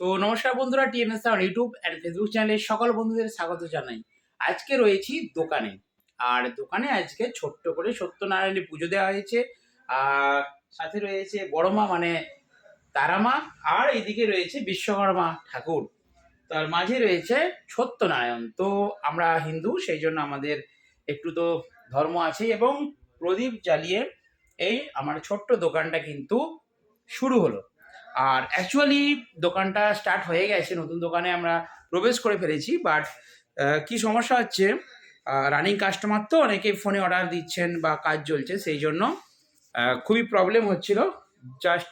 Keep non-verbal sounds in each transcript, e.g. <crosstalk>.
তো নমস্কার বন্ধুরা, TMS sound YouTube and Facebook চ্যানেলে সকল বন্ধুদের স্বাগত জানাই। আজকে রয়েছি দোকানে। আর দোকানে আজকে ছোট্ট করে সত্যনারায়ণী পুজো দেওয়া হয়েছে। আর সাথে রয়েছে বড় মা মানে তারামা, আর এদিকে রয়েছে বিশ্বকর্মা ঠাকুর। তার মাঝে রয়েছে সত্যনারায়ণ। তো আমরা হিন্দু, সেই জন্য আমাদের একটু তো ধর্ম আছে এবং প্রদীপ জ্বালিয়ে এই আমার ছোট্ট দোকানটা কিন্তু শুরু হলো। আর অ্যাকচুয়ালি দোকানটা স্টার্ট হয়ে গেছে, নতুন দোকানে আমরা প্রবেশ করে ফেলেছি বাট কি সমস্যা হচ্ছে রানিং কাস্টমার তো অনেকে ফোনে অর্ডার দিচ্ছেন বা কাজ চলছে, সেই জন্য খুবই প্রবলেম হচ্ছিল। জাস্ট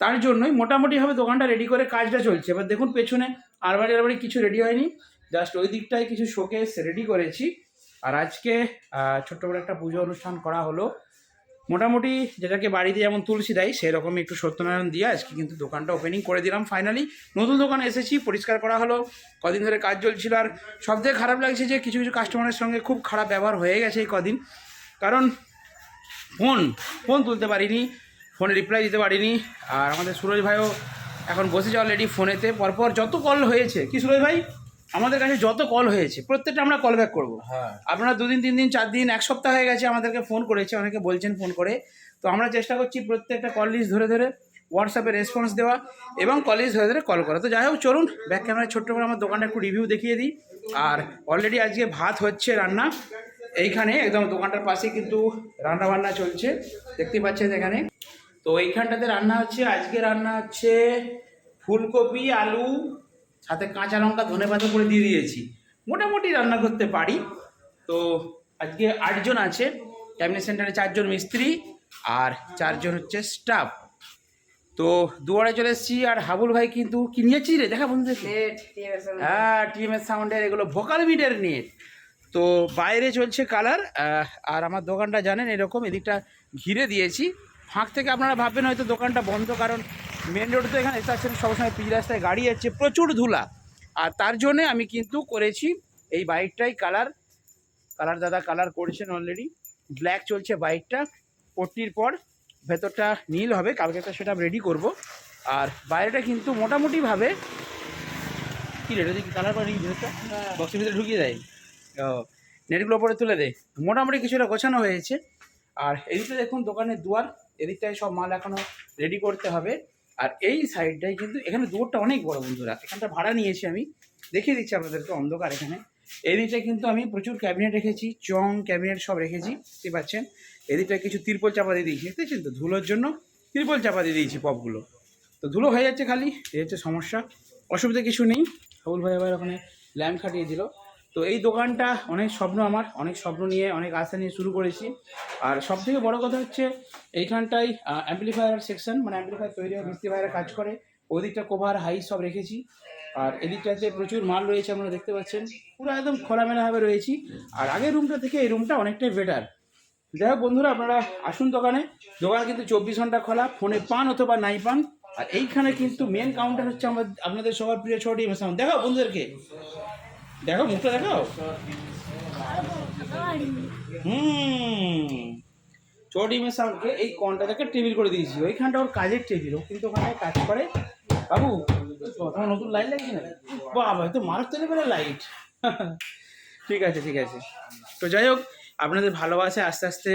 তার জন্যই মোটামুটিভাবে দোকানটা রেডি করে কাজটা চলছে। এবার দেখুন পেছনে আলমারি আলমারি কিছু রেডি হয়নি। জাস্ট ওই দিকটায় কিছু শোকেস রেডি করেছি। আর আজকে ছোট্ট করে একটা পুজো অনুষ্ঠান করা হলো। মোটামুটি যেটাকে বাড়িতে যেমন তুলসী দেয়, সেরকমই একটু সত্যনারায়ণ দিয়ে আজকে কিন্তু দোকানটা ওপেনিং করে দিলাম ফাইনালি নতুন দোকানে এসেছি, পরিষ্কার করা হলো, কদিন ধরে কাজ চলছিল আর সবথেকে খারাপ লাগছে যে কিছু কিছু কাস্টমারের সঙ্গে খুব খারাপ ব্যবহার হয়ে গেছে এই কদিন। কারণ ফোন ফোন তুলতে পারিনি ফোনে রিপ্লাই দিতে পারিনি। আর আমাদের সুরজ ভাইও এখন বসেছে অলরেডি ফোনেতে পরপর যত কল হয়েছে, কি সুরজ ভাই? আমাদের কাছে যত কল হয়েছে প্রত্যেকটা আমরা কল ব্যাক করব। হ্যাঁ। আপনারা দুদিন তিন দিন চার দিন এক সপ্তাহ হয়ে গেছে আমাদেরকে ফোন করেছে অনেকে বলছেন ফোন করে। তো আমরা চেষ্টা করছি প্রত্যেকটা কল লিস্ট ধরে ধরে হোয়াটসঅ্যাপে রেসপন্স দেওয়া এবং কল লিস্ট ধরে ধরে কল করা। তো যাই হোক চলুন ব্যাক ক্যামেরায় ছোট্ট করে আমার দোকানটা একটু রিভিউ দেখিয়ে দিই। আর অলরেডি আজকে ভাত হচ্ছে রান্না। এইখানে একদম দোকানটার পাশে কিন্তু রান্না বান্না চলছে। দেখতে পাচ্ছেন এখানে। তো এইখানটাতে রান্না হচ্ছে আজকে রান্না হচ্ছে ফুলকপি আলু সাথে কাঁচা লঙ্কা ধনে পাতা করে দিয়ে দিয়েছি। মোটামুটি রান্না করতে পারি। তো আজকে আটজন আছে। ক্যাবিনেট সেন্টারে চারজন মিস্ত্রি আর চারজন হচ্ছে স্টাফ তো দুয়ারে চলে এসেছি আর হাবুল ভাই কিন্তু কি নিয়েছি রে? দেখা বন্ধুদেরকে হ্যাঁ টিএমএস সাউন্ডের এগুলো ভোকাল মিডের নেট তো বাইরে চলছে কালার আর আমার দোকানটা জানেন এরকম এদিকটা ঘিরে দিয়েছি। ফাঁক থেকে আপনারা ভাববেন হয়তো দোকানটা বন্ধ কারণ মেন রোড তো এখানে আসছেন সবসময় পিচ রাস্তায় গাড়ি যাচ্ছে প্রচুর ধুলা। আর তার জন্যে আমি কিন্তু করেছি এই বাইকটাই কালার কালার দাদা কালার করেছেন অলরেডি ব্ল্যাক চলছে বাইকটা পট্টির পর ভেতরটা নীল হবে কালকে একটা সেটা রেডি করব। আর বাইরেটা কিন্তু মোটামুটিভাবে কী রেট দেখি কালার করে ভেতরটা বক্সের ভিতরে ঢুকিয়ে দেয়? ও নেটগুলো ওপরে তুলে দেয় মোটামুটি কিছুটা গোছানো হয়েছে। আর এদিকটা দেখুন দোকানের দুয়ার এদিকটায় সব মাল এখনও রেডি করতে হবে। আর এই সাইডটাই কিন্তু এখানে দুয়ারটা অনেক বড় বন্ধুরা। এখানটা ভাড়া নিয়েছি আমি। দেখিয়ে দিচ্ছি আপনাদেরকে অন্ধকার এখানে। এদিকটায় কিন্তু আমি প্রচুর ক্যাবিনেট রেখেছি, চং ক্যাবিনেট সব রেখেছি দেখতে পাচ্ছেন। এদিকটায় কিছু তিরপল চাপা দিয়ে দিয়েছি দেখতেছেন তো? ধুলোর জন্য তিরপল চাপা দিয়ে দিয়েছি পপগুলো। তো ধুলো হয়ে যাচ্ছে খালি, এই হচ্ছে সমস্যা। অসুবিধা কিছু নেই। সবুল ভাই আবার ওখানে ল্যাম্প খাটিয়ে দিল। তো এই দোকানটা অনেক স্বপ্ন আমার, অনেক স্বপ্ন নিয়ে, অনেক আশা নিয়ে শুরু করেছি। আর সব থেকে বড়ো কথা হচ্ছে, এইখানটায় অ্যাম্পলিফায়ার সেকশন মানে অ্যাম্পলিফায়ার তৈরি হয়, মিস্ত্রি ভাইয়েরা কাজ করে। ওদিকটা কোভার হাই সব রেখেছি। আর এদিকটাতে প্রচুর মাল রয়েছে, আপনারা দেখতে পাচ্ছেন। পুরো একদম খোলামেলাভাবে রয়েছি। আর আগের রুমটা থেকে এই রুমটা অনেকটাই বেটার যাই হোক বন্ধুরা, আপনারা আসুন দোকানে। দোকান কিন্তু চব্বিশ ঘণ্টা খোলা, ফোনে পান অথবা নাই পান। আর এইখানে কিন্তু মেন কাউন্টার হচ্ছে আমার আপনাদের সবার প্রিয় ছোট সাউন্ড দেখাও বন্ধুদেরকে। দেখো মুখটা দেখাও। হুম। ইমেজ সাউন্ডকে এই থেকে টেবিল করে দিয়েছি। ওইখানটা ওর কাজের টেবিল ও কিন্তু ওখানে কাজ করে। বাবু তোমার নতুন লাইট লাগছে না বাবা তো মারাত্মক লেভেলের লাইট ঠিক আছে ঠিক আছে। তো যাই হোক আপনাদের ভালোবাসে আস্তে আস্তে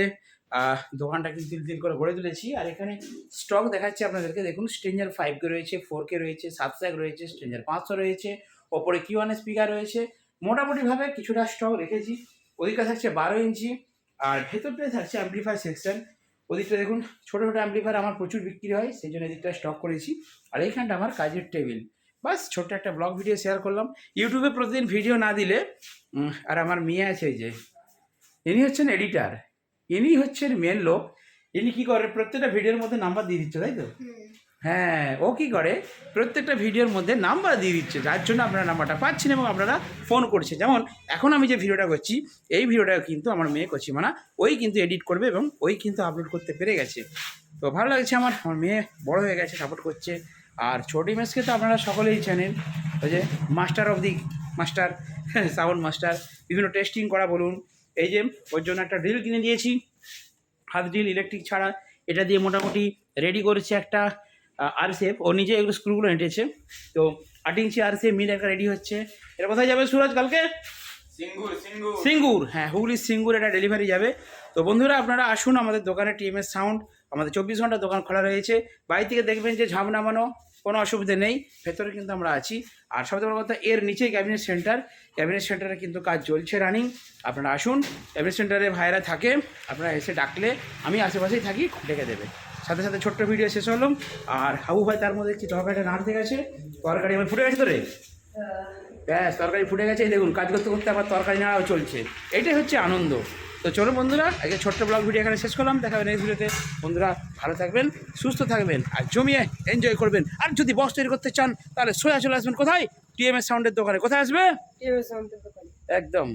আহ, দোকানটাকে দিল দিল করে গড়ে তুলেছি। আর এখানে স্টক দেখাচ্ছি আপনাদেরকে। দেখুন স্ট্রেঞ্জার ফাইভ কে রয়েছে ফোর কে রয়েছে সাতশো রয়েছে স্ট্রেঞ্জার পাঁচশো রয়েছে ওপরে কিউ ওয়ান স্পিকার রয়েছে। মোটামুটিভাবে কিছুটা স্টক রেখেছি। ওদিকটা থাকছে বারো ইঞ্চি, আর ভেতরটায় থাকছে অ্যাম্পলিফায়ার সেকশন ওদিকটা দেখুন, ছোটো ছোটো অ্যাম্পলিফায়ার আমার প্রচুর বিক্রি হয়, সেই জন্য এদিকটা স্টক করেছি। আর এইখানটা আমার কাজের টেবিল বাস, ছোট্ট একটা ব্লগ ভিডিও শেয়ার করলাম। ইউটিউবে প্রতিদিন ভিডিও না দিলে আর আমার মেয়ে আছে যে, ইনি হচ্ছেন এডিটার ইনি হচ্ছেন মেন লোক। ইনি কী করে, প্রত্যেকটা ভিডিওর মধ্যে নাম্বার দিয়ে দিচ্ছে, তাই তো? হ্যাঁ ও কি করে? প্রত্যেকটা ভিডিওর মধ্যে নাম্বার দিয়ে দিচ্ছে, যার জন্য আপনারা নাম্বারটা পাচ্ছেন এবং আপনারা ফোন করছে যেমন, এখন আমি যে ভিডিওটা করছি, এই ভিডিওটা কিন্তু আমার মেয়ে করছি মানে ওই কিন্তু এডিট করবে এবং ওই কিন্তু আপলোড করতে পেরে গেছে। তো ভালো লাগছে আমার আমার মেয়ে বড় হয়ে গেছে সাপোর্ট করছে। আর ছোটি মেসকে তো আপনারা সকলেই জানেন ওই যে master of the, master, <laughs> sound master, বিভিন্ন টেস্টিং করা বলুন। এই যে, ওর জন্য একটা ড্রিল কিনে দিয়েছি। হাত ড্রিল ইলেকট্রিক ছাড়া, এটা দিয়ে মোটামুটি রেডি করেছে একটা আরসিএফ ও নিজে এগুলো স্ক্রুগুলো এঁটেছে। তো আট ইঞ্চি আরসিএফ মিল একটা রেডি হচ্ছে। এটা কোথায় যাবে সুরজ কালকে? সিঙ্গুর সিঙ্গুর। সিঙ্গুর হ্যাঁ হুগলি সিঙ্গুর এটা ডেলিভারি যাবে। তো বন্ধুরা আপনারা আসুন আমাদের দোকানে টিএমএস সাউন্ড আমাদের চব্বিশ ঘণ্টা দোকান খোলা রয়েছে। বাড়ি থেকে দেখবেন যে ঝাপ নামানো কোনো অসুবিধে নেই। ভেতরে কিন্তু আমরা আছি। আর সবচেয়ে বড় কথা এর নিচেই ক্যাবিনেট সেন্টার ক্যাবিনেট সেন্টারে কিন্তু কাজ চলছে রানিং আপনারা আসুন ক্যাবিনেট সেন্টারে ভাইরা থাকে আপনারা এসে ডাকলে আমি আশেপাশেই থাকি ডেকে দেবে। সাথে সাথে ছোট্ট ভিডিও শেষ হলো। আর হাবু ভাই তার মধ্যে কি তরকারিটা নাড়তে গেছে। তরকারি আমার ফুটে গেছে তো রে? ব্যাস তরকারি ফুটে গেছে। এই দেখুন কাজ করতে করতে আবার তরকারি নাড়াও চলছে। এটাই হচ্ছে আনন্দ। তো চলো বন্ধুরা আজকে ছোট্ট ব্লগ ভিডিও এখানে শেষ করলাম। দেখা হবে নেক্সট ভিডিওতে বন্ধুরা ভালো থাকবেন সুস্থ থাকবেন আর জমিয়ে এনজয় করবেন। আর যদি বস তৈরি করতে চান তাহলে সোজা চলে আসবেন কোথায়? টিএমএস সাউন্ডের দোকানে। কোথায় আসবে? একদম।